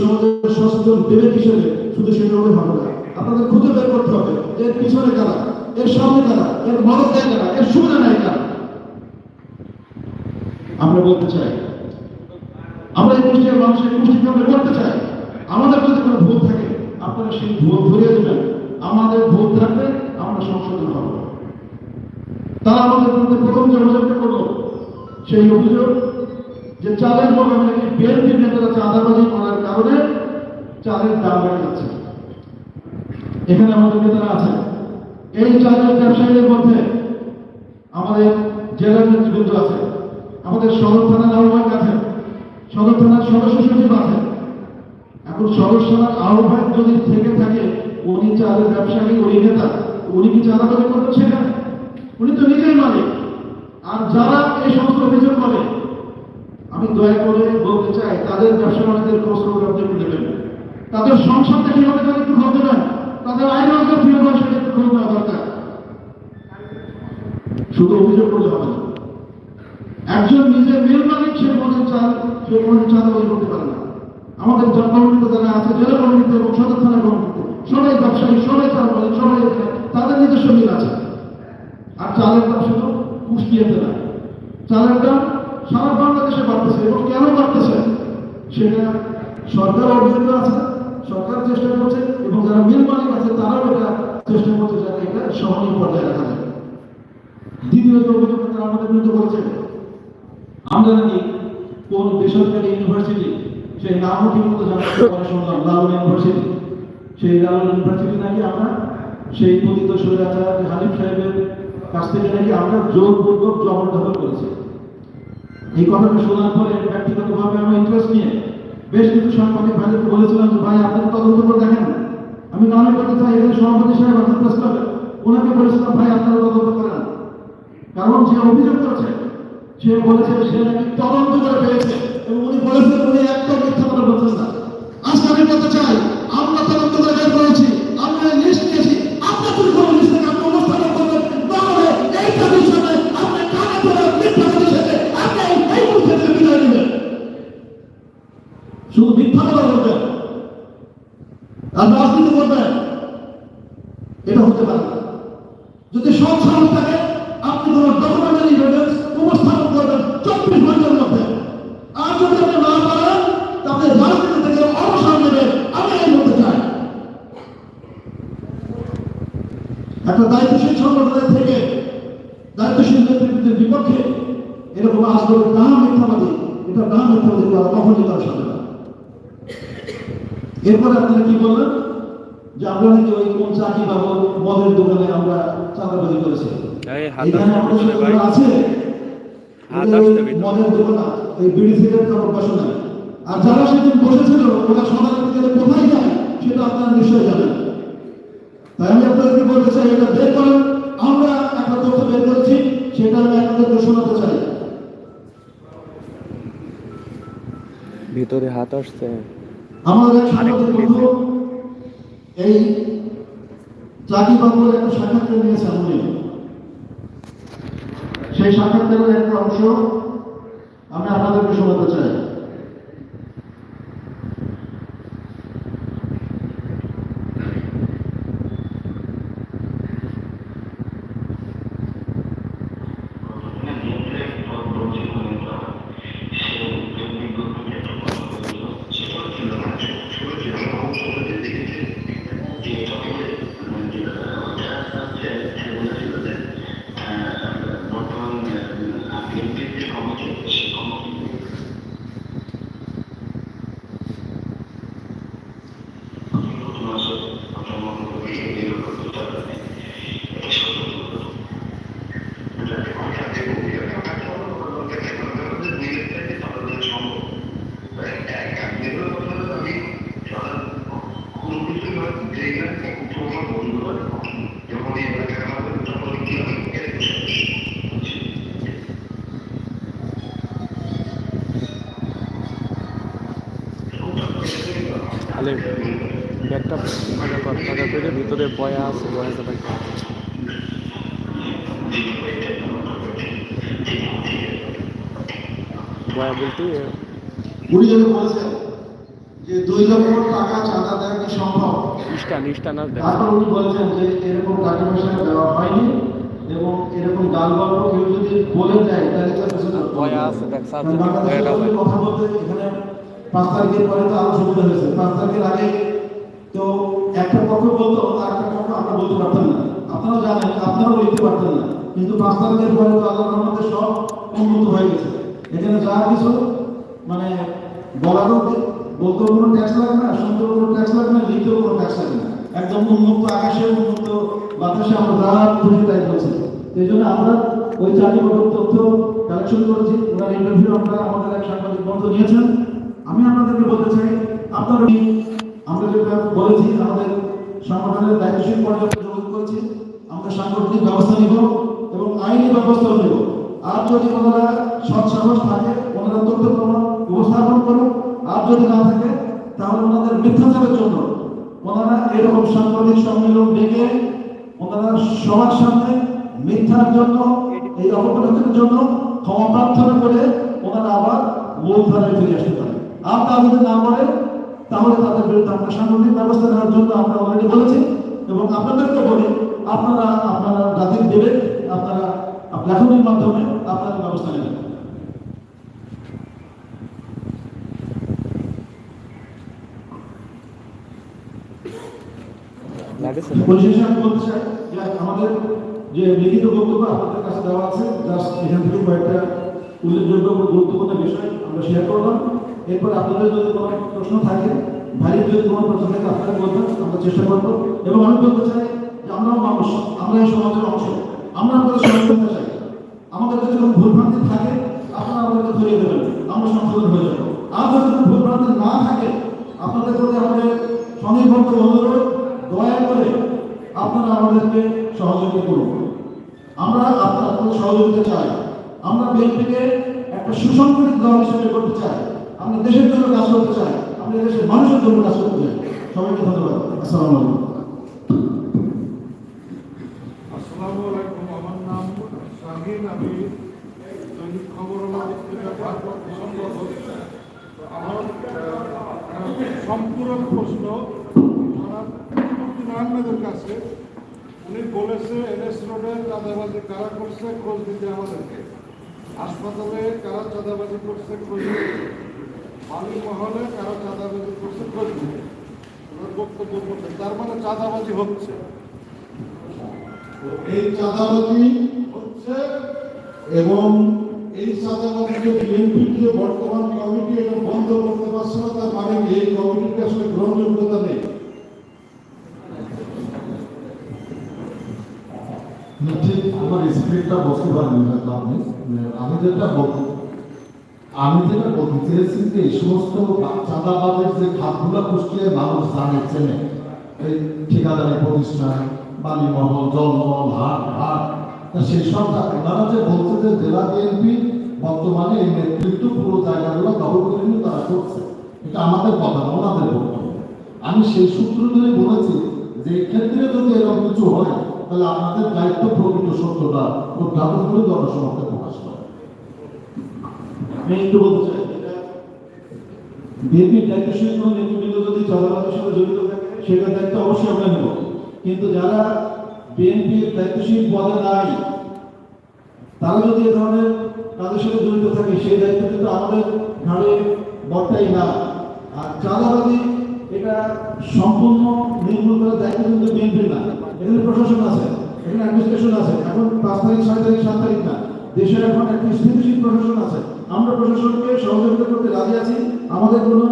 সমাজের সচেতন শুধু হবে না। আপনাদের খুঁজে বের করতে হবে। এর পিছনে এর সামনে এর মদত দেয় এর সুবিধা নেয় আমরা বলতে চাই, আমরা এই গোষ্ঠীর মানুষের আমরা করতে চাই, আমাদের যদি কোনো ভুল থাকে, আপনারা সেই ভুল ধরিয়ে দেবেন। আমাদের ভুল থাকলে আমরা সংশোধন হব তারা আমাদের বিরুদ্ধে প্রথম যে অভিযোগটা করল, সেই অভিযোগ যে চালের মোকামে নাকি বিএনপি নেতারা চাঁদাবাজি করার কারণে চালের দাম বেড়ে যাচ্ছে। এখানে আমাদের নেতারা আছে এই চালের ব্যবসায়ীদের মধ্যে আমাদের জেলা নেতৃবৃন্দ আছে আমাদের সদর থানার আহ্বায়ক আছে সদর থানার সদস্য সচিব আছে এখন সদর থানার আহ্বায়ক যদি থেকে থাকে, উনি চালের ব্যবসায়ী, উনি নেতা, উনি কি চাঁদাবাজি করতে শেখেন উনি তো নিজেই মালিক। আর যারা এই সমস্ত অভিযোগ করে আমি দয়া করে বলতে চাই, তাদের ব্যবসা বাণিজ্যের খোঁজ খবর আপনি নেবেন। তাদের সংসারটা কীভাবে তারা একটু খোঁজ দেবেন। তাদের আয় রোজগার কীভাবে সেটা একটু খোঁজ নেওয়া দরকার। শুধু অভিযোগ করলে হবে একজন নিজের মেল মালিক, সে মনে চাল, সে মনে চাঁদাবাজি করতে পারে না। আমাদের জনগণিত যারা আছে, জেলা কমিটিতে এবং সদর থানা কমিটিতে, সবাই ব্যবসায়ী, সবাই চাল মালিক সবাই তাদের নিজস্ব মিল আছে। আর চালের দাম শুধু কুষ্টিয়াতে না। চালের দাম সারা বাংলাদেশে বাড়তেছে এবং কেন বাড়তেছে সেটা সরকার অভিযোগ আছে, সরকার চেষ্টা করছে এবং যারা মিল মালিক আছে তারাও এটা চেষ্টা করছে যাতে এটা সহনীয় পর্যায়ে রাখা যায়। দ্বিতীয় অভিযোগ তারা আমাদের বিরুদ্ধে বলছে, আমরা নাকি কোন বেসরকারি ইউনিভার্সিটি সেই নামও ঠিক মতো জানাতে পরে শুনলাম লালন ইউনিভার্সিটি সেই লালন ইউনিভার্সিটি নাকি আমরা, সেই পতিত স্বৈরাচার হানিফ সাহেবের কাছ থেকে নাকি আমরা জোরপূর্বক জবরদখল করেছি। এই কথাটা শোনার পরে ব্যক্তিগতভাবে আমার ইন্টারেস্ট নিয়ে বেশ কিছু সাংবাদিক ভাইদেরকে বলেছিলাম যে, ভাই, আপনি তদন্ত করে দেখেন আমি নামে করতে চাই, এখানে সভাপতি সাহেব আছেন প্রেস ওনাকে বলেছিলাম, ভাই, আপনারা তদন্ত করেন কারণ যে অভিযোগ করছে, সে বলেছে সে নাকি তদন্ত করে পেয়েছে এবং উনি বলেছেন উনি একদম মিথ্যা একটা দায়িত্বশীল সংগঠনের থেকে দায়িত্বশীল নেতৃত্বের বিপক্ষে এরকম আসলে না মিথ্যাবাদী এটা না মিথ্যাবাদী করা কখনই তার সাথে না। এরপরে আপনারা কি বললেন? যে আমরা নাকি ওই কোন চাকরি বা মদের দোকানে আমরা চাঁদাবাজি করেছি? এখানে আমাদের। আছে। মদের দোকান এই বিড়ি সিগারেট খাবার বসে নাই আর যারা সেদিন বসেছিল ওরা থেকে কোথায় যায় সেটা আপনারা নিশ্চয়ই জানেন। তাই আমি আপনাদেরকে বলতে চাই এটা বের করেন। আমরা একটা তথ্য বের করেছি সেটা আমি আপনাদেরকে শোনাতে চাই। ভিতরে হাত আসছে। আমাদের সাংবাদিক বন্ধু এই চাকরি বাবুর একটা সাক্ষাৎকার নিয়েছেন উনি সেই সাক্ষাৎকারের একটা অংশ আমি আপনাদেরকে শোনাতে চাই। তাহলে ব্যাগটা ফাঁকা কর ভিতরে বয়া আছে বয়াটা ভাই বয়া বলতে যে দুই লক্ষ টাকা চাঁদা দেওয়া কি সম্ভব ইস্টান ইস্টান আর উনি বলেছেন যে এরকম টাকা পয়সা দেওয়া হয়নি এবং এরকম গাল গল্প কেউ যদি বলে দেয় তাহলে তার পেছনে বয়া আছে, দেখ, স্যার, হয়। কথা বলতে এখানে পাঁচ তারিখের পরে তো আরও সুবিধা হয়েছে। পাঁচ তারিখের আগে তো একটা পক্ষ বলতো আর একটা পক্ষ আমরা বলতে পারতাম না। আপনারা জানেন আপনারাও লিখতে পারতেন না। কিন্তু পাঁচ তারিখের পরে তো আল্লাহ রহমতে সব উন্নত হয়ে গেছে। এখানে যা কিছু মানে বলারও বলতেও কোনো ট্যাক্স লাগে না শুনতেও কোনো ট্যাক্স লাগে না লিখতেও কোনো ট্যাক্স লাগে না। একদম উন্মুক্ত আকাশে উন্মুক্ত বাতাসে আমরা যা খুশি তাই বলছি। এই জন্য আমরা ওই চাকরি তথ্য কালেকশন করেছি, ওনার ইন্টারভিউ আমরা আমাদের এক সাংবাদিক বন্ধু নিয়েছেন। আমি আপনাদেরকে বলতে চাই, আপনারা আমরা যেটা বলেছি, আমাদের সংগঠনের দায়িত্বশীল পর্যায়ে যোগাযোগ করেছি, আমরা সাংগঠনিক ব্যবস্থা নিব এবং আইনি ব্যবস্থাও নেব। আর যদি ওনারা সৎ সাহস থাকে, ওনারা তথ্য প্রমাণ উপস্থাপন করুন আর যদি না থাকে, তাহলে ওনাদের মিথ্যাচারের জন্য ওনারা এরকম সাংবাদিক সম্মেলন ডেকে ওনারা সবার সামনে মিথ্যার জন্য, এই অপপ্রচারের জন্য ক্ষমা প্রার্থনা করে ওনারা আবার মূল ধারায় ফিরে আসতে পারে। আর তা যদি না করে তাহলে তাদের বিরুদ্ধে আমরা সাংগঠনিক ব্যবস্থা নেওয়ার জন্য আমরা অলরেডি বলেছি এবং আপনাদেরকে বলি, আপনারা আপনারা জাতির দেবেন, আপনারা লেখনের মাধ্যমে আপনারা ব্যবস্থা নেবেন। পরিশেষে আমি বলতে চাই যে আমাদের যে লিখিত বক্তব্য আপনাদের কাছে দেওয়া আছে জাস্ট এখান থেকে কয়েকটা উল্লেখযোগ্য গুরুত্বপূর্ণ বিষয় আমরা শেয়ার করলাম। এরপর আপনাদের যদি কোনো প্রশ্ন থাকে ভাই যদি কোনো প্রশ্ন থাকে, আপনারা বলবেন, আমরা চেষ্টা করব। এবং আমি বলতে চাই যে আমরাও মানুষ আমরা এই সমাজের অংশ। আমরা আপনাদের সহযোগিতা চাই। আমাদের যদি কোনো ভুলভ্রান্তি থাকে, আপনারা আমাদেরকে ধরিয়ে দেবেন। আমরা সংশোধন হয়ে যাব। আর যদি কোনো ভুলভ্রান্তি না থাকে, আপনাদের প্রতি আমাদের স্বনির্ভর অনুরোধ দয়া করে আপনারা আমাদেরকে সহযোগিতা করুন। আমরা আপনাদের সহযোগিতা চাই। আমরা বিএনপিকে একটা সুসংগঠিত দল হিসেবে করতে চাই। আমরা দেশের জন্য কাজ করতে চাই। আমরা দেশের মানুষের জন্য কাজ করতে চাই। সবাইকে ধন্যবাদ। আসসালামু আলাইকুম। আমার নাম প্রশ্ন আহমেদের কাছে, উনি বলেছে, এনএস রোডে চাঁদাবাজি কারা করছে, খোঁজ দিতে আমাদেরকে। হাসপাতালে কারা চাঁদাবাজি করছে, খোঁজ দিতে বালি মহলে কারা চাঁদাবাজি করছে, খোঁজ দিতে বক্তব্য করছে তার মানে চাঁদাবাজি হচ্ছে। এই চাঁদাবাজি হচ্ছে এবং এই চাঁদাবাজিকে বিএনপি বর্তমান কমিটি এটা বন্ধ করতে পারছে না, তার মানে এই কমিটির আসলে গ্রহণযোগ্যতা নেই না, আমি যেটা বলতে আমি যেটা বলতে চেয়েছি যে এই সমস্ত চাঁদাবাজের যে খাতগুলো পুষ্টিয়ে মানুষ জানে, চেনে, এই ঠিকাদারি প্রতিষ্ঠান, বালিমহল, জলমহল, হাট হাট সেই সব ওনারা যে বলছে যে জেলা বিএনপি বর্তমানে এই নেতৃত্ব পুরো জায়গাগুলো দখল করে নিয়ে তারা করছে। এটা আমাদের কথা ওনাদের বক্তব্য আমি সেই সূত্র ধরে বলেছি যে ক্ষেত্রে যদি এরকম কিছু হয় তাহলে আমাদের দায়িত্ব প্রকৃত সত্যটা উদ্ঘাটন করে জনসমক্ষে প্রকাশ করে। আমি বলতে চাই এটা বিএনপির দায়িত্বশীল কোনো নেতৃবৃন্দ যদি চাঁদাবাজির সাথে জড়িত থাকে সেটার দায়িত্ব অবশ্যই আমরা নেব। কিন্তু যারা বিএনপির দায়িত্বশীল পদে নাই, তারা যদি এ ধরনের কাজের সাথে জড়িত থাকে, সেই দায়িত্ব কিন্তু আমাদের ঘাড়ে বর্তাই না। আর চাঁদাবাজি এটা সম্পূর্ণ নির্মূল করার দায়িত্ব কিন্তু বিএনপির না। এখানে প্রশাসন আছে, এখানে অ্যাডমিনিস্ট্রেশন আছে, এখন পাঁচ তারিখ, ছয় তারিখ, সাত তারিখ না। দেশের এখন একটি স্থিতিশীল প্রশাসন আছে। আমরা প্রশাসনকে সহযোগিতা করতে রাজি আছি। আমাদের কোনো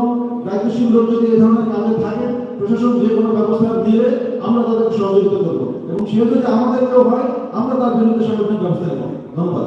দায়িত্বশীল লোক যদি এই ধরনের কাজে থাকে, প্রশাসন যে কোনো ব্যবস্থা দিলে আমরা তাদেরকে সহযোগিতা করব। এবং সে যদি আমাদেরকেও হয়, আমরা তার বিরুদ্ধে সাংগঠনিক ব্যবস্থা নেব। ধন্যবাদ।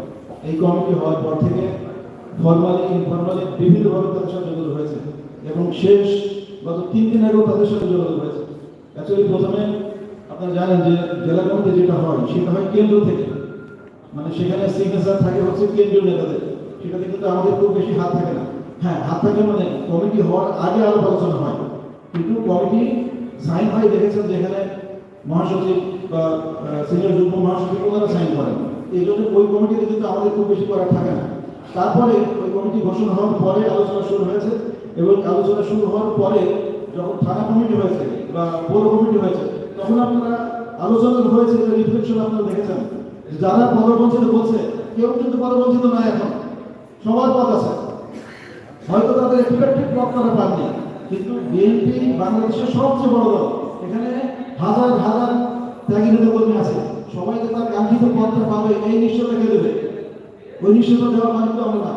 এই কমিটি হওয়ার পর থেকে ফর্মালি ইনফর্মালি বিভিন্নভাবে তাদের সাথে যোগাযোগ হয়েছে এবং শেষ গত তিন দিন আগেও তাদের সাথে যোগাযোগ হয়েছে। অ্যাকচুয়ালি প্রথমে আপনারা জানেন যে জেলা কমিটি যেটা হয়, সেটা হয় কেন্দ্র থেকে। মানে সেখানে সিগনেচার থাকে হচ্ছে কেন্দ্রীয় নেতাদের। সেটাতে কিন্তু আমাদের খুব বেশি হাত থাকে না। হ্যাঁ হাত থাকে মানে কমিটি হওয়ার আগে আলাপ আলোচনা হয়। কিন্তু কমিটি সাইন হয়, দেখেছেন যেখানে মহাসচিব বা সিনিয়র যুগ্ম মহাসচিব ওনারা সাইন করেন। এই জন্য ওই কমিটিতে কিন্তু আমাদের খুব বেশি করার থাকে না। তারপরে ওই কমিটি ঘোষণা হওয়ার পরে আলোচনা শুরু হয়েছে এবং আলোচনা শুরু হওয়ার পরে যখন থানা কমিটি হয়েছে বা পৌর কমিটি হয়েছে, তখন আপনারা আলোচনা হয়েছে যে রিফ্লেকশন আপনারা দেখেছেন। যারা পদবঞ্চিত বলছে, কেউ কিন্তু পদবঞ্চিত নয় এখন। সবার পদ আছে। হয়তো তাদের এফেক্টিভ ব্লক তারা পাননি। কিন্তু বিএনপি বাংলাদেশের সবচেয়ে বড় দল। এখানে হাজার হাজার ত্যাগী নেতা কর্মী আছে। সবাইকে তার কাঙ্ক্ষিত পদটা পাবে, এই নিশ্চয়তা কে দেবে? ওই নিশ্চয়তা দেওয়ার মানে তো আমরা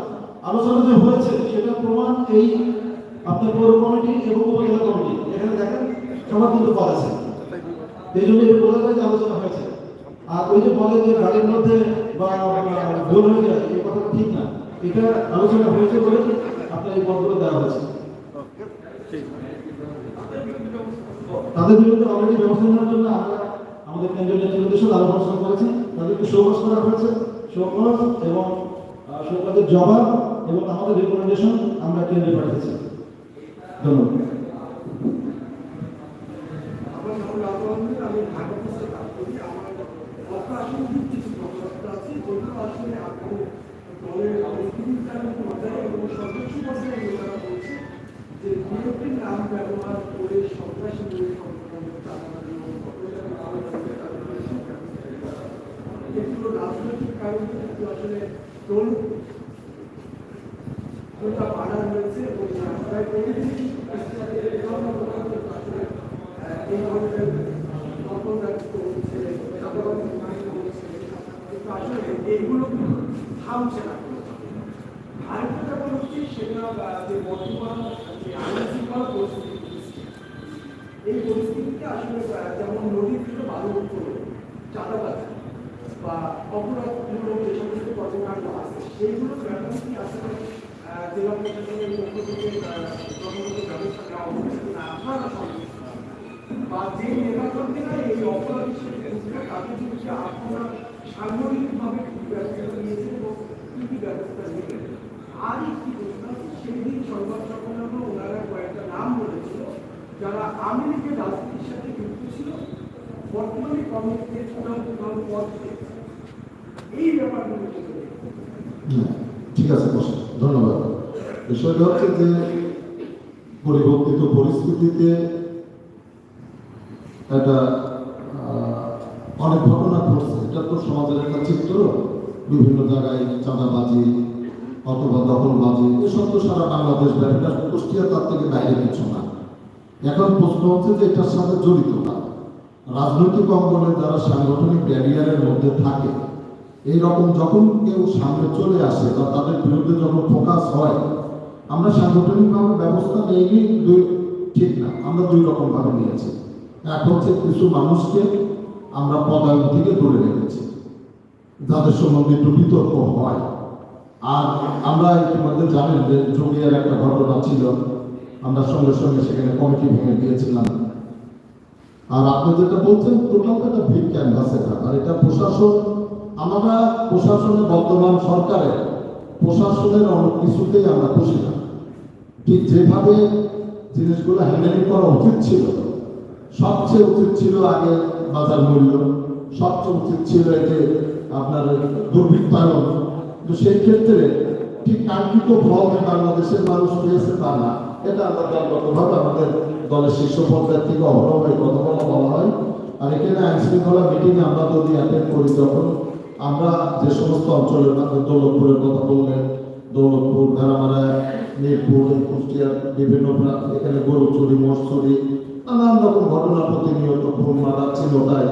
আলোচনা যে হয়েছে, সেটা প্রমাণ এই আপনার পৌর কমিটি এবং উপজেলা কমিটি। এখানে দেখেন, সবার কিন্তু পদ আছে। এই জন্য এটা বোঝা যায় যে আলোচনা হয়েছে। আর ওই যে বলে যে গাড়ির মধ্যে বা ভুল হয়ে যায়, এই কথাটা ঠিক না। এটা আলোচনা হয়েছে বলে আপনার এই পদগুলো দেওয়া হয়েছে। তাদের বিরুদ্ধে অলরেডি ব্যবস্থা নেওয়ার জন্য আমরা আমাদের কেন্দ্রীয় নেতৃত্বের সাথে আলোচনা করেছি তাদেরকে সৌবাস করা হয়েছে সৌবাস এবং সৌবাসের জবাব এবং আমাদের রেকমেন্ডেশন আমরা কেন্দ্রে পাঠিয়েছি। ধন্যবাদ। আমার নাম আমি ঢাকা অফিসে কাজ করি আমার অপ্রাসঙ্গিক কিছু কথাবার্তা আছে যেগুলো আসলে আপনি দলের পরিস্থিতির মাথায় এবং সদস্য পর্যায়ে নেতারা বলছে যে বিরোধীর নাম ব্যবহার করে সন্ত্রাসী বলে সংগঠন চালানো এবং অপরাধের নাম করে তাদের সংখ্যা এগুলো রাজনৈতিক কারণে আসলে দল কোনটা বাড়া হয়েছে এবং রাস্তায় পরিস্থিতি এই ধরনের দখল রাখতে হচ্ছে চাঁদাবাজি মাইন হচ্ছে কিন্তু আসলে এইগুলো থামছে না আরেকটা ব্যাপার হচ্ছে সেটা যে বর্তমান যে আইন পরিস্থিতি এই পরিস্থিতিতে আসলে যেমন নদীর থেকে বালু সমস্ত কর্মকাণ্ড আছে। সেইগুলো কি আসলে জেলা প্রশাসনের পক্ষ থেকে যথাযথ ব্যবস্থা নেওয়া হচ্ছে কিনা আপনারা বা যে নেতাকর্মীরা এই অপরাধ হিসেবে তাদের বিরুদ্ধে আপনারা সাংগঠনিকভাবে কি ব্যবস্থা নিয়েছেন এবং কি কি ব্যবস্থা নেবেন আর একটি প্রশ্ন সেদিন সংবাদ সম্মেলনে ওনারা কয়েকটা নাম বলেছিল, যারা আওয়ামী লীগের রাজনীতির সাথে যুক্ত ছিল। বর্তমানে কমিটিতে চূড়ান্ত চূড়ান্ত পদ পেয়েছে। এই ব্যাপারগুলো ঠিক আছে ধন্যবাদ। বিষয়টা হচ্ছে যে পরিবর্তিত পরিস্থিতিতে একটা অনেক ঘটনা ঘটছে। এটা তো সমাজের একটা চিত্র। বিভিন্ন জায়গায় চাঁদাবাজি, অথবা দখলবাজি, এসব তো সারা বাংলাদেশ ব্যাপী। কুষ্টিয়া তার থেকে বাইরে কিছু না। এখন প্রশ্ন হচ্ছে যে এটার সাথে জড়িত না রাজনৈতিক অঙ্গনে যারা সাংগঠনিক ব্যারিয়ারের মধ্যে থাকে এই রকম যখন কেউ সামনে চলে আসে বা তাদের বিরুদ্ধে যখন ফোকাস হয়, আমরা সাংগঠনিকভাবে ব্যবস্থা নেইনি, দুই, ঠিক না, আমরা দুই রকম ভাবে নিয়েছি। এক হচ্ছে কিছু মানুষকে আমরা পদায়ন থেকে দূরে রেখেছি, যাদের সম্বন্ধে একটু বিতর্ক হয়। আর আমরা ইতিমধ্যে জানেন যে জমিয়ার একটা ঘটনা ছিল, আমরা সঙ্গে সঙ্গে সেখানে কমিটি ভেঙে দিয়েছিলাম। আর আপনি যেটা বলছেন, টোটাল একটা ভিক ক্যানভাসের আর এটা প্রশাসন আমরা প্রশাসনের বর্তমান সরকারের প্রশাসনের অনেক কিছুতেই আমরা খুশি না। ঠিক যেভাবে জিনিসগুলো হ্যান্ডেলিং করা উচিত ছিল, সবচেয়ে উচিত ছিল আগে বাজার মূল্য, সবচেয়ে উচিত ছিল যে আপনার দুর্বৃত্তায়ন। তো সেই ক্ষেত্রে ঠিক কাঙ্ক্ষিত ফল বাংলাদেশের মানুষ পেয়েছে তা না, এটা আমরা দলগতভাবে আমাদের দলের শীর্ষ পর্যায় থেকে অহরহ কথা বলা হয়। আর এখানে আইন শৃঙ্খলা মিটিংয়ে আমরা যদি অ্যাটেন্ড করি, যখন আমরা যে সমস্ত অঞ্চলের মধ্যে দৌলতপুরের কথা বললেন, দৌলতপুর ভেড়ামারা মিরপুর কুষ্টিয়ার বিভিন্ন এখানে গরু চুরি মোষ চুরি নানান রকম ঘটনা প্রতিনিয়ত খুন মারা চিরতাই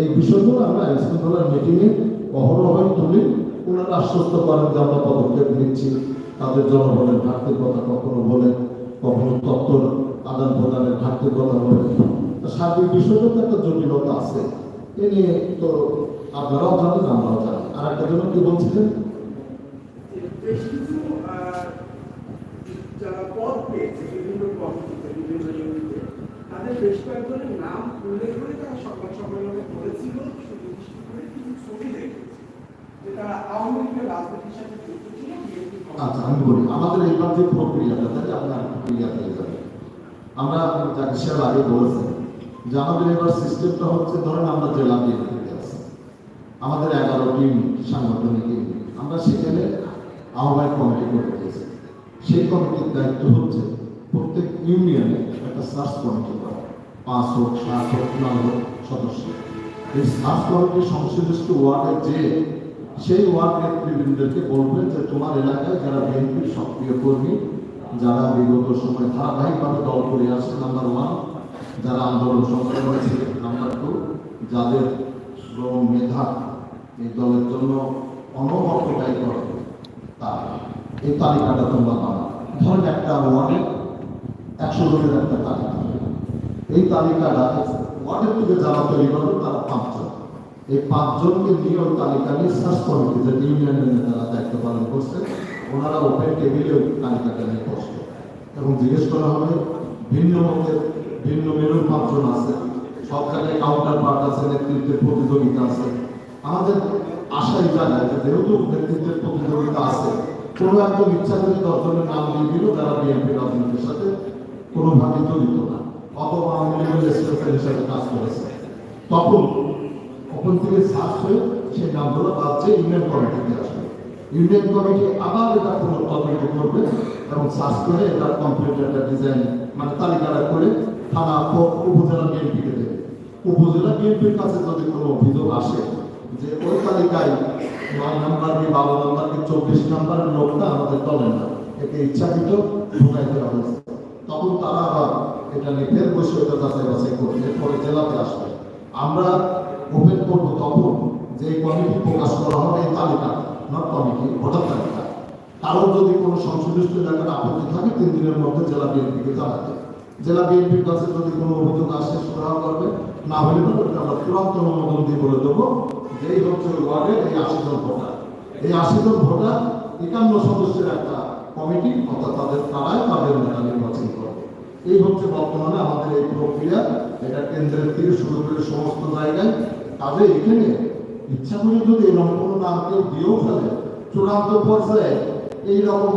এই বিষয়গুলো আমরা আইন শৃঙ্খলার মিটিংয়ে অহরহই তুলি। ওনারা আশ্বস্ত করেন যে আমরা পদক্ষেপ নিচ্ছি। তাদের জনবলের ঘাটতির কথা কখনো বলেন কখনো তত্ত্বর আদান প্রদানের ঘাটতির কথা বলে। তো সার্বিক বিষয়টা তো একটা জটিলতা আছে। এ নিয়ে তো আপনারাও জানেন আমরাও আর একটা জন্য কি বলছিলেন? আচ্ছা আমি বলি, আমাদের এইবার যে প্রক্রিয়াটা তাহলে আপনার প্রক্রিয়া পেয়ে যাবেন আমরা যাকে আগে বলেছেন যে আমাদের এবার সিস্টেমটা হচ্ছে, ধরেন আমরা জেলা আছি আমাদের এগারোটি সাংগঠনিক ইউনিট আমরা সেখানে আহ্বায়ক কমিটি করে দিয়েছি সেই কমিটির দায়িত্ব হচ্ছে প্রত্যেক ইউনিয়নে একটা সার্চ কমিটি করা। পাঁচ হোক, সাত হোক, নয় হোক সদস্য। এই সার্চ কমিটির সংশ্লিষ্ট ওয়ার্ডে যে, সেই ওয়ার্ড নেতৃবৃন্দকে বলবেন যে, তোমার এলাকায় যারা বিএনপির সক্রিয় কর্মী, যারা বিগত সময় ধারাবাহিকভাবে দল করে আসছে নাম্বার ওয়ান যারা আন্দোলন সংগ্রাম করেছে নাম্বার টু যাদের মেধা এই দলের জন্য অনবরত ব্যয় করে তারা এই তালিকাটা তোমরা বানাও ধরেন একটা ওয়ার্ডে একশো জনের একটা তালিকা। এই তালিকাটা ওয়ার্ডের থেকে যারা তৈরি করবে, তারা পাঁচজন। এই পাঁচজনকে নিয়ে ওই তালিকা নিয়ে সার্চ কমিটি যে ইউনিয়নের নেতারা দায়িত্ব পালন করছে, ওনারা ওপেন টেবিলে ওই তালিকাটা নিয়ে বসবে এবং জিজ্ঞেস করা হবে, ভিন্ন মতের ভিন্ন মেরুর পাঁচজন আছে। সব জায়গায় কাউন্টার পার্ট আছে, নেতৃত্বের প্রতিযোগিতা আছে। আমাদের আশা এই জায়গায় যে যেহেতু নেতৃত্বের প্রতিযোগিতা আছে, কোনো একজন ইচ্ছা করে দশজনের নাম দিয়ে দিল, যারা বিএনপি রাজনীতির সাথে কোনোভাবে জড়িত না। অথবা আওয়ামী লীগের স্পেশাল হিসাবে কাজ করেছে। তখন ওখান থেকে সার্চ হয়ে সেই নামগুলো বাচ্চা ইউনিয়ন কমিটিতে আসবে ইউনিয়ন কমিটি আবার এটা কোনো তদন্ত করবে এবং সার্চ করে এটা একটা ডিজাইন মানে তালিকাটা করে থানা, উপজেলা বিএনপিকে দেবে। উপজেলা বিএনপির কাছে যদি কোনো অভিযোগ আসে যে ওই তালিকায় নয় নাম্বার কি বারো নাম্বার কি চব্বিশ নাম্বারের লোকটা আমাদের দলের না। একে ইচ্ছাকৃত ঢুকাই দেওয়া হয়েছে তখন তারা আবার এটা নিয়ে ফের বসে ওটা যাচাই বাছাই করবে, এরপরে জেলাতে আসবে। আমরা ওপেন করব তখন যে কমিটি প্রকাশ করা হবে এই তালিকা নট কমিটি ভোটার তালিকা। কারোর যদি কোনো সংশ্লিষ্ট এলাকার আপত্তি থাকে, তিন দিনের মধ্যে জেলা বিএনপিকে জানাতে। জেলা বিএনপির কাছে যদি কোনো অভিযোগ আসে, সুরাহ করবে। না হলে আমরা চূড়ান্ত অনুমোদন দিয়ে বলে দেবো এই হচ্ছে ওয়ার্ডের এই আশি জন ভোটার। এই আশি জন ভোটার একান্ন সদস্যের একটা কমিটি, অর্থাৎ তাদের তারাই তাদের নেতা নির্বাচন করবে এই হচ্ছে বর্তমানে আমাদের এই প্রক্রিয়া। এটা কেন্দ্রের থেকে শুরু করে সমস্ত জায়গায়। কাজে এখানে ইচ্ছা করে যদি এরকম কোনো নাম কেউ দিয়েও ফেলে, চূড়ান্ত পর্যায়ে এইরকম